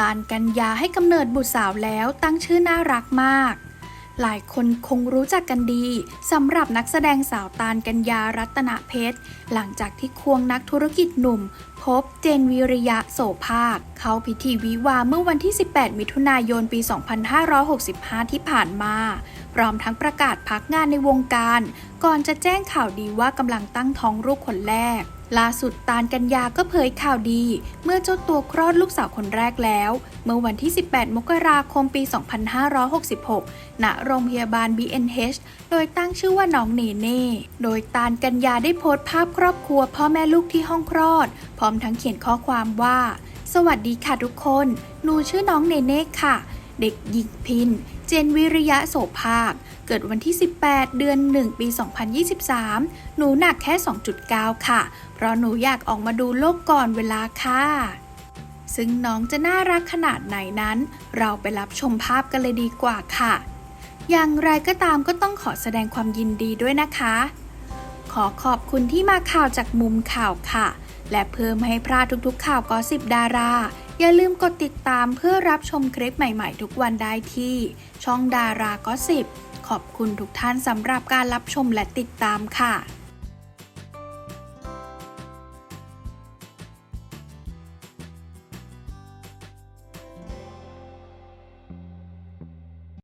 ตาลกัญญาให้กำเนิดบุตรสาวแล้วตั้งชื่อน่ารักมาก หลายคนคงรู้จักกันดีสำหรับนักแสดงสาวตาลกัญญารัตนเพชร หลังจากที่ควงนักธุรกิจหนุ่ม พบเจนวิริยะโสภาค เข้าพิธีวิวาห์เมื่อวันที่ 18 มิถุนายนปี 2565 ที่ผ่านมา พร้อมทั้งประกาศพักงานในวงการ ก่อนจะแจ้งข่าวดีว่ากำลังตั้งท้องลูกคนแรก ล่าสุดตาลกัญญาก็เผยข่าวดี เมื่อเจ้าตัวคลอดลูกสาวคนแรกแล้ว เมื่อวันที่ 18 มกราคมปี 2566 ณ โรงพยาบาล BNH โดยตั้งชื่อว่าน้องเนเน่ โดยตาลกัญญาได้โพสต์ภาพครอบครัวพ่อแม่ลูกที่ห้องคลอด พร้อมทั้งเขียนข้อความว่า สวัสดีค่ะทุกคน หนูชื่อน้องเนเน่ค่ะ เด็กหญิงพิน เจนวิริยะโสภาค เกิดวันที่ 18 เดือน 1 ปี 2023 หนูหนักแค่ 2.9 ค่ะ เพราะหนูอยากออกมาดูโลกก่อนเวลาค่ะ ซึ่งน้องจะน่ารักขนาดไหนนั้น เราไปรับชมภาพกันเลยดีกว่าค่ะ อย่างไรก็ตามก็ต้องขอแสดงความยินดีด้วยนะคะ ขอขอบคุณที่มาข่าวจากมุมข่าวค่ะ และเพื่มให้พลาดทุกๆ ข่าวก็สิบดารา อย่าลืมกดติดตามเพื่อรับชมคลิปใหม่ๆ ทุกวันได้ที่ ช่องดาราก็สิบขอบคุณทุกท่านสำหรับการรับชมและติดตามค่ะ